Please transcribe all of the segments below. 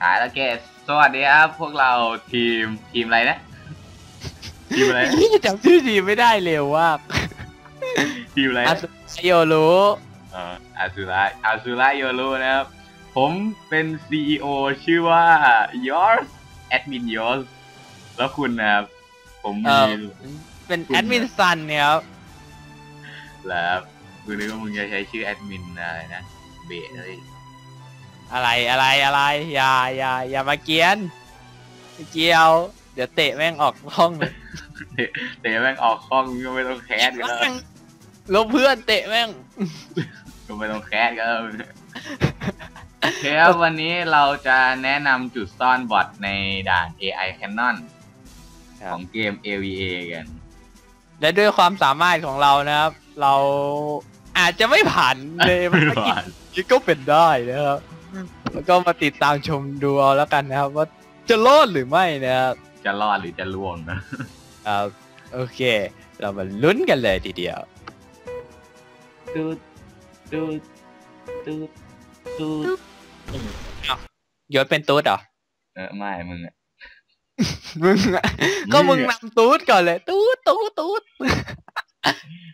หายแล้วแกสวัสดีครับพวกเราทีมทีมอะไรนะ ทีมอะไรนะนี่จำชื่อทีมไม่ได้เร็วว่าทีมอะไรอานะสุโยรู้เอ่ออาซูระอาซูระโยรุนะครับ ผมเป็น CEO ชื่อว่า yours admin yours แล้วคุณนะครับ ผมเอมีอเป็นแอดมินซันเนี่ยครับแล้วกูนึกว่ามึงจะใช้ชื่อแอดมินอะไรนะ เบะเลย อะไรอะไรอะไรอย่าอย่าอย่ามาเกรียนไม่เกี่ยว เดี๋ยวเตะแม่งออกห้องเลยแต่แม่งออกห้องก็ไม่ต้องแคสกันแล้วลบเพื่อนเตะแม่งก็ไม่ต้องแคสกันแล้วโอเคครับวันนี้เราจะแนะนำจุดซ่อนบอทในด่าน AI Canon ครับของเกม AVA กัน และด้วยความสามารถของเรานะครับ เราอาจจะไม่ผ่านเลยไม่ภารกิจผ่านนี้ก็เป็นได้นะครับ แล้วก็มาติดตามชมดูเอาแล้วกันนะครับ ว่าจะรอดหรือไม่นะครับจะรอดหรือจะล่วงนะครับโอเค เรามาลุ้นกันเลยทีเดียวตูดตูดตูดตูดยศเป็นตูดเหรอเออไม่มึงอะมึงอะก็มึงนำตูดก่อนเลย ตูดตูดตูด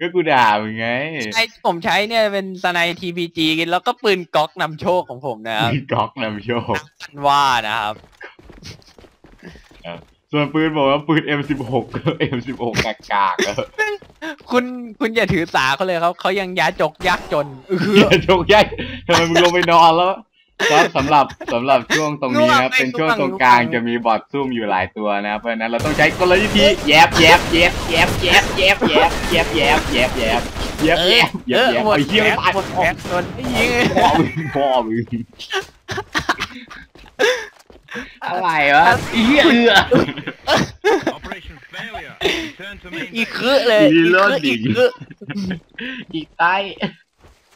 ก็กูด่ามึงไงไอผมใช้เนี่ยเป็นสไนทีพีจีแล้วก็ปืนก๊อกนำโชคของผมนะครับมึงก๊อกนำโชคพันว่านะครับส่วนปืนบอกว่าปืน M16 ก็ M16 กากากๆแล้วคุณคุณอย่าถือสาเขาเลยครับเขายังยาจกยักษ์จนเอเหี้อยโชคใหญ่ทำไมมึงลงไปนอนแล้ว ครับสำหรับสำหรับช่วงตรงนี้นะครับเป็นช่วงตรงกลางจะมีบอทซุ่มอยู่หลายตัวนะครับเพราะฉะนั้นเราต้องใช้กลยุทธ์แยบแยบแยบแยบแยบแยบแยบแยบแยบแยบแยบแยบแยบแยบแยบแยบหมดไอ้เหี้ยแม็ไม่กตายหมดแม็กโดนไอ้ยิงพ่อมึงพ่อมึงอะไรวะไอ้เหี้ยเอือ Operation failure. Return to main อี base. คือเลยมีอีรถคือดิอีคืออีกใต้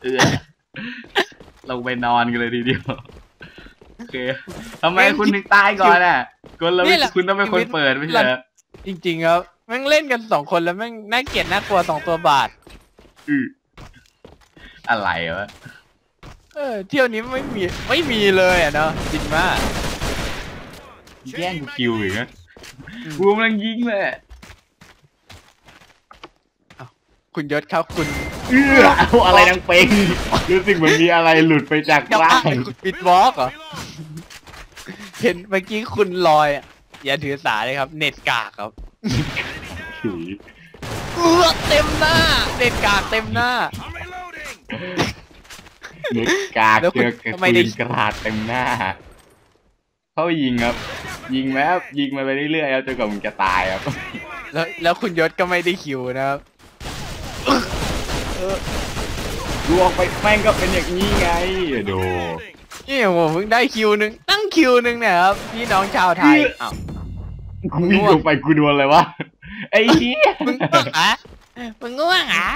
เอือ ลงไปนอนกันเลยทีเดียวโอเคทำไมคุณถึงตายก่อนอะกลวิธีคุณต้องเป็นคนเปิดไม่ใช่เหรอจริงๆครับแม่งเล่นกันสองคนแล้วแม่งน่าเกลียดน่ากลัวสองตัวบาทอืออะไรวะเออเที่ยวนี้ไม่มีไม่มีเลยอะเนาะจริงมากแย่งกูคิวอีกนะกูกำลังยิงเลยคุณยศครับคุณ เอื้อเอาอะไรนังเป็งรู้สึกเหมือนมีอะไรหลุดไปจากจะร่าว่างเป็นคุณปิดวอล์กเหรอ เห็นเมื่อกี้คุณลอยอะอย่าถือสาเลยครับ เน็ตกากครับถุยเอือเต็มหน้า เน็ตกากเต็มหน้า I'm reloading. นึกกากแล้วคุเจณอกระทำไมได้ สุนกระดาษเต็มหน้า เข้ายิงครับ ยิงแม้ยิงมาไปเรื่อยๆครับจนกว่ามึงจะตายครับ แล้วแล้วคุณยศก็ไม่ได้คิวนะครับ ลวงไปแม่งก็เป็นอย่างนี้ไงดูนี่ผมเพิ่งได้คิวหนึ่งตั้งคิวหนึ่งเนี่ยครับพี่น้องชาวไทยอ้าวกูวิ่งลงไปกูโดนอะไรวะไอ้เหี้ยมึงง่วงเหรอมึงง่วงเหรอ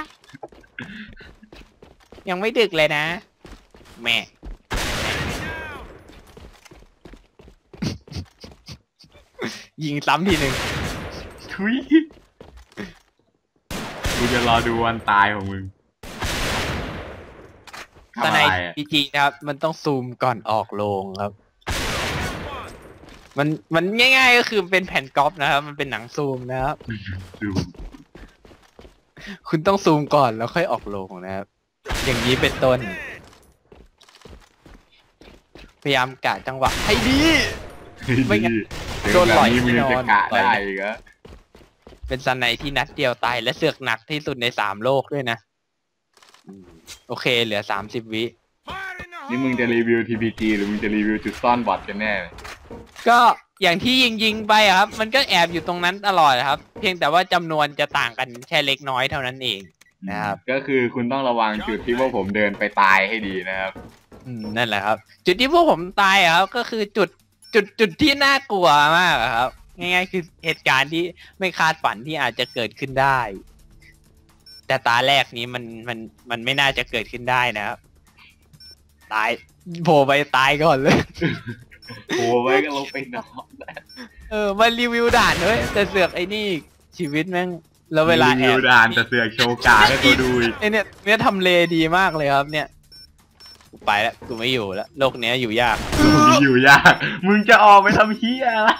ยังไม่ดึกเลยนะแม่ยิงซ้ำทีหนึ่งทุยกู จะรอดูวันตายของมึงตทำในอะไรอะพีจีนะครับ มันต้องซูมก่อนออกโรงครับ มันมันง่ายๆก็คือเป็นแผ่นก๊อปนะครับ มันเป็นหนังซูมนะครับ ดูคุณต้องซูมก่อนแล้วค่อยออกโรงนะครับ อย่างนี้เป็นต้น พยายามกะจังหวะให้ดี ไม่งั้นเจโดนหล่อยแบบมึงยังจะกะแน่นอนได้อีกเหรอ เป็นสไนที่นัดเดียวตายและเสือกหนักที่สุดในสามโลกด้วยนะอืมโอเค เหลือสามสิบวิ Fire in the นี่มึงจะรีวิว TPG หรือมึงจะรีวิวจุดซ่อนบอทกันแน่ ก็อย่างที่ยิงยิงๆไปอะครับ มันก็แอบอยู่ตรงนั้นตลอดอะครับ เพียงแต่ว่าจำนวนจะต่างกันแค่เล็กน้อยเท่านั้นเองนะครับ ก็คือคุณต้องระวังจุดที่พวกผมเดินไปตายให้ดีนะครับ อืมนั่นแหละครับ จุดที่พวกผมตายอะครับ ก็คือจุดจุดจุดที่น่ากลัวมากอะครับ ง่ายๆคือเหตุการณ์ที่ไม่คาดฝันที่อาจจะเกิดขึ้นได้ แต่ตาแรกนี้มันมันมันไม่น่าจะเกิดขึ้นได้นะครับตายโผล่ไปตายก่อนเลย โอ้ไว้ก็ลงไปนอนเออมารีวิวด่านด้วยแต่เสือกไอ้นี่ชีวิตแม่งแล้วเวลารีแอวิวบดานแต่เสือกโชว์กาให้กูดูอีกไอเนี่ยเนี่ยทำเลดีมากเลยครับ เนี่ยกูไปแล้วกูไม่อยู่แล้วโลกเนี้ยอยู่ยากมึงอยู่ยาก มึงจะออกไปทำเฮียอะไร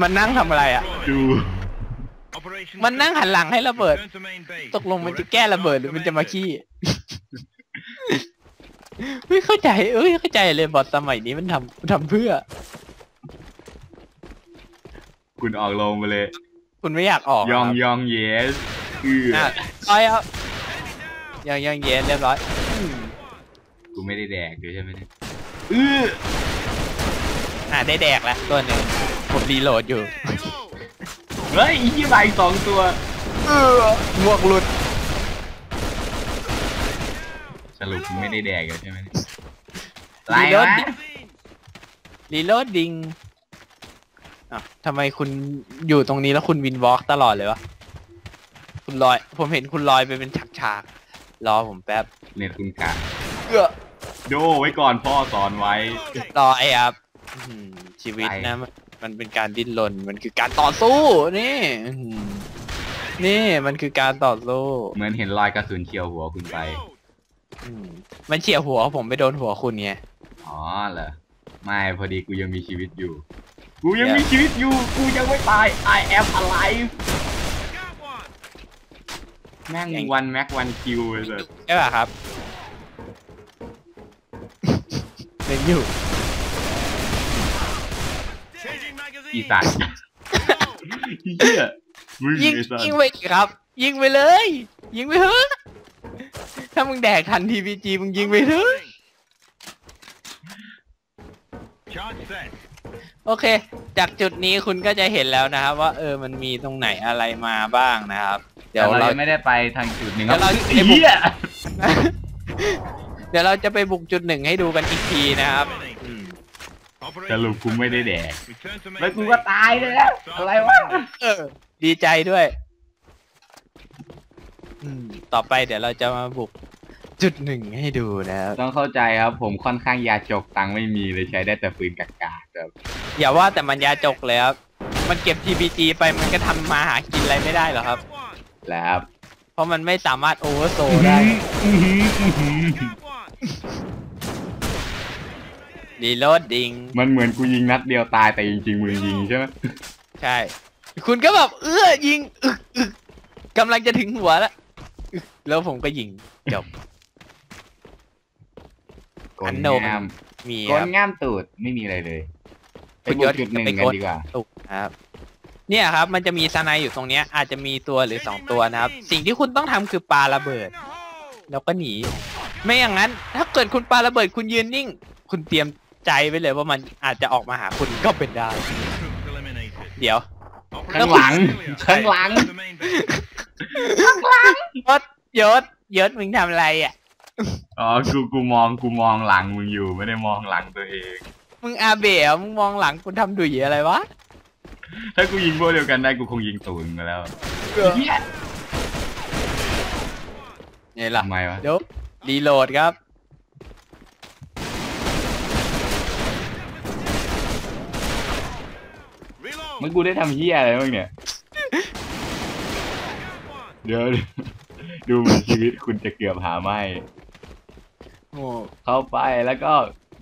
มันนั่งทำอะไรอะ ดู Operation มันนั่งหันหลังให้ระเบิด Return to main base. ตกลงมันจะแก้ระเบิดหรือมันจะมาขี้ ไม่เข้าใจ เอ้ยเข้าใจเลยบอทสมัยนี้มันทำมันทำเพื่อ คุณออกลงไปเลย คุณไม่อยากออกยองครับยองเยสอืออะร้อยครับยังยังเย็นเรียบร้อยอืมกูไม่ได้แดกด้วยใช่ไหมเนี่ยอืออะได้แดกแล้วตัวหนึ่ง ผมรีโหลดอยู่ เฮ้ยอียี่ใบสองตัว เออหมวกหลุด สรุปกูไม่ได้แดกเลยใช่ไหมเนี่ยไรรีโหลดวะดิรีโหลดดิงอะทำไมคุณอยู่ตรงนี้แล้วคุณวินวอล์กตลอดเลยวะ คุณลอย ผมเห็นคุณลอยไปเป็นฉากๆ รอผมแป๊บ เน็ตคุณกะเอื้อโดไว้ก่อนพ่อสอนไว้ รอไอ้ครับอื้อหือชีวิตไปนะ มันมันเป็นการดิ้นรนมันคือการต่อสู้นี่อื้อหือนี่มันคือการต่อสู้เหมือนเห็นรอยกระสุนเฉียวหัวคุณไป อืมมันเฉี่ยวหัวผมไปโดนหัวคุณไง อ๋อเหรอ ไม่พอดีกูยังมีชีวิตอยู่ กูยังมีชีวิตอยู่ กูยังไม่ตาย I am alive แม่งวันแม็กวันคิวเลยใช่ป่ะครับ เป็นอยู่ อีสานเฮียมึงยิงไอ้สัสยิงไปดิครับ ยิงไปเลย ยิงไปเถอะถ้ามึงแดกทันทีพีจีมึงยิงไปเถอะ Charge set. โอเค จากจุดนี้คุณก็จะเห็นแล้วนะครับ ว่าเออมันมีตรงไหนอะไรมาบ้างนะครับ เดี๋ยวแต่เรา เราไม่ได้ไปทางจุดหนึ่งเดี๋ยวเราไอ้เฮีย เดี๋ยวเราจะไปบุกจุดหนึ่งให้ดูกันอีกทีนะครับอืม สรุปกูไม่ได้แดก Return to main แล้วกูก็ base. ตายเลยแล้วอะไรวะเออ ดีใจด้วยอืมต่อไปเดี๋ยวเราจะมาบุกจุดหนึ่งให้ดูนะครับต้องเข้าใจครับ ผมค่อนข้างยาจกตังค์ไม่มีเลยใช้ได้แต่ปืนกากาแบบอย่าว่าแต่มันยาจกเลยครับ มันเก็บ TPG ไปมันก็ทำมาหากินอะไรไม่ได้หรอกครับ แล้วเพราะมันไม่สามารถโอเวอร์โซได้ รีโหลดดิงมันเหมือนกูยิงนัดเดียวตายแต่จริงๆมึงยิงใช่ไหมใช่ คุณก็แบบเอื้อยิงอึกอึกกำลังจะถึงหัวแล้วอึกแล้วผมก็ยิงจบกอัลนโนมันงามมีกคลรับงามตูดไม่มีอะไรเลยไปคุณบุยกศจุดหนึ่งไปกันกดดีกว่าถูกนะครับ เนี่ยครับ มันจะมีสไนด์อยู่ตรงเนี้ย อาจจะมีตัวหรือสองตัวนะครับ สิ่งที่คุณต้องทำคือปาระเบิด แล้วก็หนี ไม่อย่างนั้น ถ้าเกิดคุณปาระเบิดคุณยืนนิ่ง คุณเตรียม ใจไว้เลยว่ามันอาจจะออกมาหาคุณก็เป็นได้ Troops eliminated. เดี๋ยว ข้างหลัง ข้างหลัง Return to main base. ยศยศยศมึงทำอะไรอะ อ๋อ กู กูมอง กูมองหลังมึงอยู่ ไม่ได้มองหลังตัวเอง มึงอาเบะเหรอมึงมองหลังคุณทำดุยอะไรวะ ถ้ากูยิงพวกเดียวกันได้กูคงยิงตูนมาแล้วเฮียนี่ล่ะทำไมวะเดี๋ยวรีโหลดครับ มันกูได้ทำเฮียอะไรบ้างเนี่ย เดี๋ยวดูเหมือนชีวิตคุณจะเกือบหาไม่ โอ้เข้าไปแล้วก็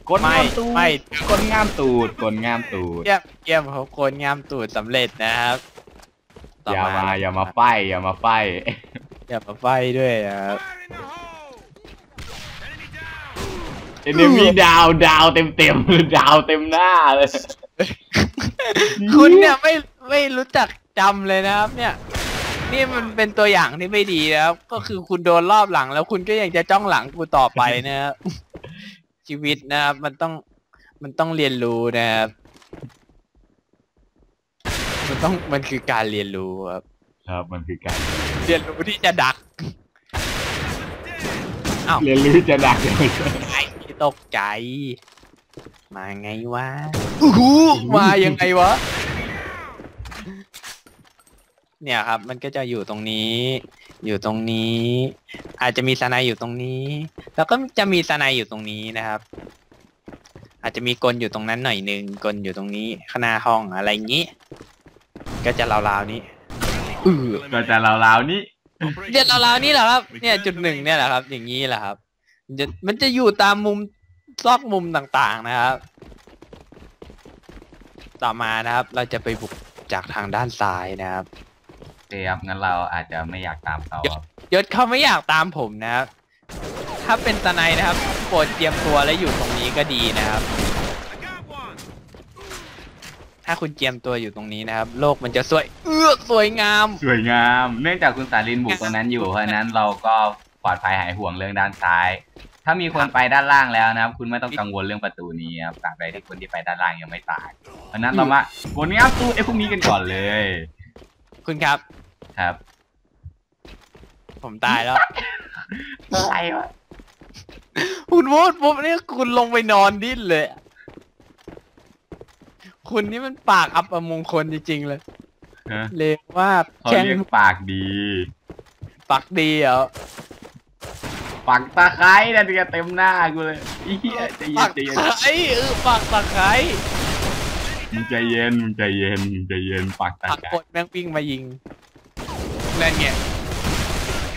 กดไม่งามตูดไม่ กดงามตูดกดงามตูดเยี่ยมเยี่ยมเขาโคนงามตูดสำเร็จนะครับต่อย่ามาอย่ามาไฟอย่ามาไฟอย่ามาไฟด้วยนะครับ Fire in the hole. Enemy down. เอนมีดาวดาวเต็มเต็มๆเลยดาวเต็มหน้าเลย คุณเนี่ยไม่ไม่รู้จักจำเลยนะครับ เนี่ย นี่มันเป็นตัวอย่างที่ไม่ดีนะครับ ก็คือคุณโดนรอบหลัง แล้วคุณก็ยังจะจ้องหลังกูต่อไปนะครับ ชีวิตนะครับ มันต้องมันต้องเรียนรู้นะครับ มันต้องมันคือการเรียนรู้ครับ ครับมันคือการ เรียนรู้ที่จะดัก อ้าว เรียนรู้จะดักเลยไอ้ตกใจ มาไงวะอู้หูมายังไงวะ เนี่ยครับ มันก็จะอยู่ตรงนี้ อยู่ตรงนี้ อาจจะมีสไนด์อยู่ตรงนี้ แล้วก็จะมีสไนด์อยู่ตรงนี้นะครับ อาจจะมีกลอยู่ตรงนั้นหน่อยหนึ่งกลอยู่ตรงนี้ข้างหน้าห้องอะไรอย่างนี้ ก็จะราวๆนี้อือก็จะราวๆนี้เรียนราวๆนี่แหละครับ เนี่ยจุดหนึ่งเนี่ยแหละครับ อย่างนี้แหละครับมันจะมันจะอยู่ตามมุม ซอกมุมต่างๆนะครับ ต่อมานะครับ เราจะไปบุกจากทางด้านซ้ายนะครับโอเคครับงั้นเราอาจจะไม่อยากตามเขาครับยศเขาไม่อยากตามผมนะครับ ถ้าเป็นตะไนนะครับโปรดเตรียมตัวและอยู่ตรงนี้ก็ดีนะครับ I got one. ถ้าคุณเตรียมตัวอยู่ตรงนี้นะครับ โลกมันจะสวย เออสวยงาม สวยงาม เนื่องจากคุณสาลินบุกตรงนั้นอยู่เพราะฉะนั้นเราก็ปลอดภัยหายห่วงเรื่องด้านซ้าย ถ้ามีคนไปด้านล่างแล้วนะครับ คุณไม่ต้องกังวลเรื่องประตูนี้ครับตราบใดที่คนที่ไปด้านล่างยังไม่ตายเพราะฉะนั้นเรามาบนนี้ตู้ไอ้พวกนี้กันก่อนเลย คุณครับ ครับ ผมตายแล้วอะไรวะคุณพูดปุ๊บเนี่ยคุณลงไปนอนดิ้นเลย คุณนี่มันปากอับอมงคลจริงๆเลยฮะเลวมากเขาแข่งเรียกปากดี ปักดีเหรอ ปักตะไคร้นั่นก็เต็มหน้ากูเลยอีเหี้ยใจเย็ปันกใจเย็นตะไคร้เออปักตะไคร้มึงใจเย็นมึงใจเย็นมึงใจเย็นปักตะปักไคร้กดแม่งวิ่งมายิงนั่นไง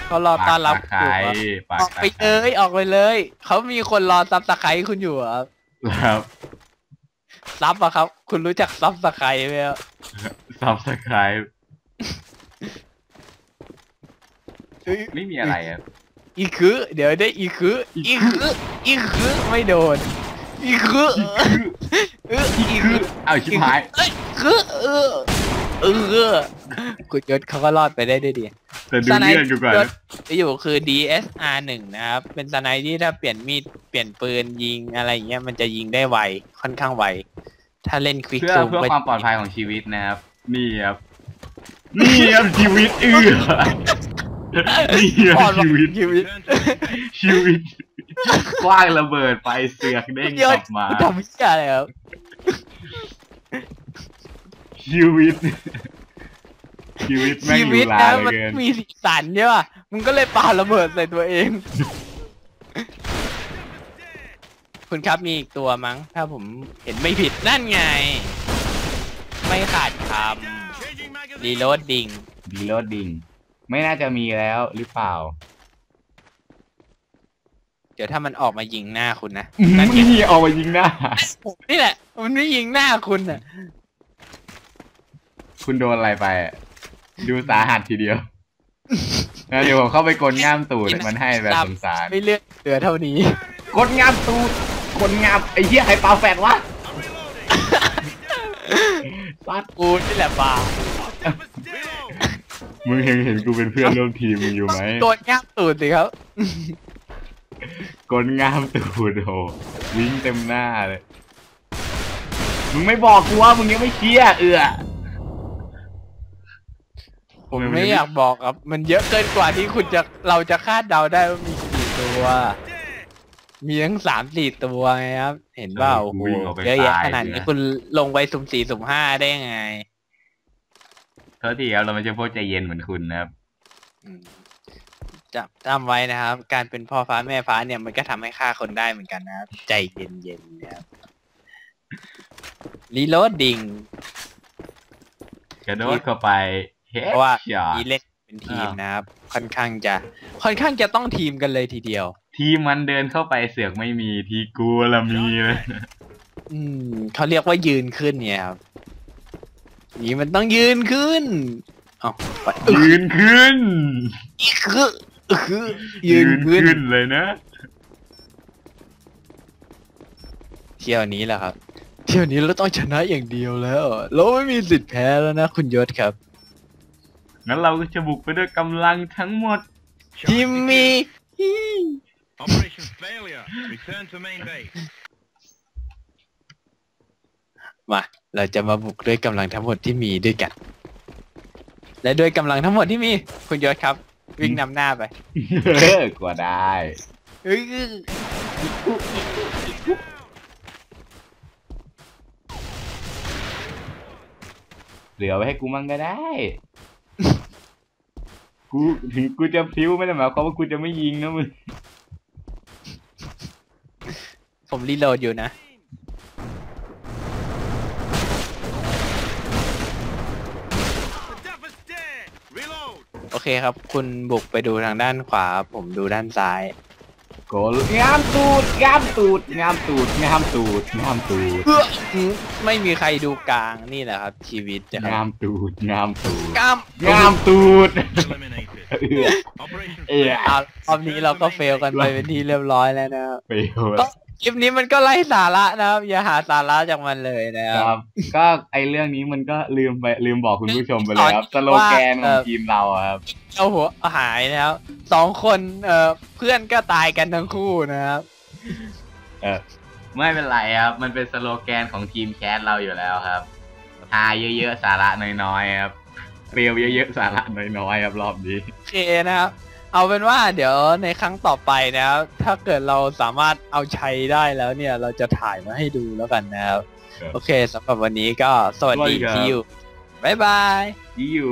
เขารอปัต้อนรับตะไคอยู่ร้อะปักออกตะไปไคเลร้ยออกไปเลย เขามีคนรอซับสไครต์คุณอยู่อะครับครับซับอะครับ คุณรู้จักซับสไครต์ไหมครับซับสไครป์ไม่มีอะไรอะ อีคือเดี๋ยวได้อีคืออีคืออีคือไม่โดนอีคือเอออีคืคืออเอาชิบหายเอ้ยคือเออเออคุณยศเขาก็รอดไปได้ด้วยดีแต่ดูเลื่อนกูก่อนยนะศที่อยู่คือ DSR หนึ่งนะครับ เป็นสไนด์ที่ถ้าเปลี่ยนมีดเปลี่ยนปืนยิงอะไรอย่างเงี้ยมันจะยิงได้ไวค่อนข้างไวถ้าเล่นควิกเพื่อซูมเพื่อความปลอดภัยของชีวิตนะครับ นี่ครับ นี่ครับชีวิตเอื้อ นี่คปลรัอบดภัยชีวิตชีวิต Return to main base. ชีวิตกว้างระเบิดไปเสือกเด้งยกศลับมาคุณทำไม่ใช่อะไรครับชีวิต ชีวิตแม่งชีอวิยู่ตลานะเหลือมันเกินมีสีสันใช่ป่ะมึงก็เลยปาระเบิดใส่ตัวเอง คุณครับมีอีกตัวมั้ง ถ้าผมเห็นไม่ผิดนั่นไง ไม่ขาดค Changing ำ magazine. รีโหลดดิงดีโลดดิ้ง ไม่น่าจะมีแล้วหรือเปล่าเดี๋ยวถ้ามันออกมายิงหน้าคุณนะนั่นั่นนไงนี่เอามายิงหน้านี่แหละ มันไม่ยิงหน้าคุณอะ คุณโดนอะไรไปอะดูสาหัสทีเดียวนะเดี๋ยวผมเข้าไปกดง่ามตูดมันให้แบบสงสารไม่เลือกเหลือเท่านี้ กดง่ามตูดกดง่ามไอ้เหี้ยใครปาแฟดวะ I'm reloading. ซัดกูนี่แหละบ้า Reload. มึงเห็นเห็นกูเป็นเพื่อนร่วมทีมมึงอยู่ไหมโดนง่ามตูดสิครับกดง่ามตูดโหวิ่งเต็มหน้าเลย มึงไม่บอกกูว่ามึงยังไม่เชียร์เอือผมไม่อยากบอกครับ มันเยอะเกินกว่าที่คุณจะเราจะคาดเดาได้ว่ามีกี่ตัว มีทั้งสามสี่ตัวไงครับ เห็นเปล่าโอ้โหเยอะแยะขนาดนี้คุณลงไปสุ่มสี่สุ่มห้าได้ยังไงโทษทีครับเราไม่ใช่พวกใจเย็นเหมือนคุณนะครับอืมจำจำไว้นะครับ การเป็นพ่อฟ้าแม่ฟ้าเนี่ยมันก็ทำให้ฆ่าคนได้เหมือนกันนะครับ ใจเย็นๆนะครับรีโหลดดิงกระโดดเข้าไปเฮ้เพราะว่าช็อตอีเล่นเป็นทีมอ่านนะครับ ค่อนข้างจะ ค่อนข้างจะต้องทีมกันเลยทีเดียว ทีมมันเดินเข้าไปเสือกไม่มีทีกูละมีเลยอืมเขาเรียกว่ายืนขึ้นเนี่ยครับ นี่มันต้องยืนขึ้น เอาไปอึกยืนขึ้นอีกคืออึกคือยืนขึ้นเลยนะ เที่ยวนี้แหละครับ เที่ยวนี้เราต้องชนะอย่างเดียวแล้วเราไม่มีสิทธิ์แพ้แล้วนะคุณยศครับ งั้นเราก็จะบุกไปด้วยกำลังทั้งหมด Charge จิมมี่ secured. Operation failure. Return to main base. มา เราจะมาบุกด้วยกำลังทั้งหมดที่มีด้วยกัน และด้วยกำลังทั้งหมดที่มี คุณยศครับ วิ่งนำหน้าไปเออกว่าได้เอ้ยเหลือไว้ให้กูมั่งก็ได้ กูถึงกูจะพลิ้วไม่ได้หมายความว่ากูจะไม่ยิงนะมึงผมรีโหลดอยู่นะ โอเคครับ คุณบุกไปดูทางด้านขวา ผมดูด้านซ้ายโกลงามตูดงามตูดงามตูดงามตูดงามตูดเพื่ออืมไม่มีใครดูกลางนี่แหละครับ ชีวิตนะคงารับมตูดงามตูดกล้ามงามตูด Eliminated. เอื้อ Operation เอื้อเอารอบนี้เราก็เฟลกันไปเป็นที่เรียบร้อยแล้วนะครับไปโหดก็ คลิปนี้มันก็ไร้สาระนะครับ อย่าหาสาระจากมันเลยนะคครับรับ ก็ไอเรื่องนี้มันก็ลืมไปลืมบอกคุณผู้ชมไปเลยครับสโลแกนของทีมเราอะครับเอาหัวหายนะครับสองคนเอ่อเพื่อนก็ตายกันทั้งคู่นะครับ เออไม่เป็นไรครับ มันเป็นสโลแกนของทีมแคสเราอยู่แล้วครับฮาเยอะๆสาระน้อยๆครับเรียวเยอะๆสาระน้อยๆครับรอบนี้โอเคนะครับ เอาเป็นว่าเดี๋ยวในครั้งต่อไปนะครับ ถ้าเกิดเราสามารถเอาชัยได้แล้วเนี่ย เราจะถ่ายมาให้ดูแล้วกันนะครับ ครับ โอเคสำหรับวันนี้ก็สวัสดีสวัสดีครับคิวบ๊ายบาย you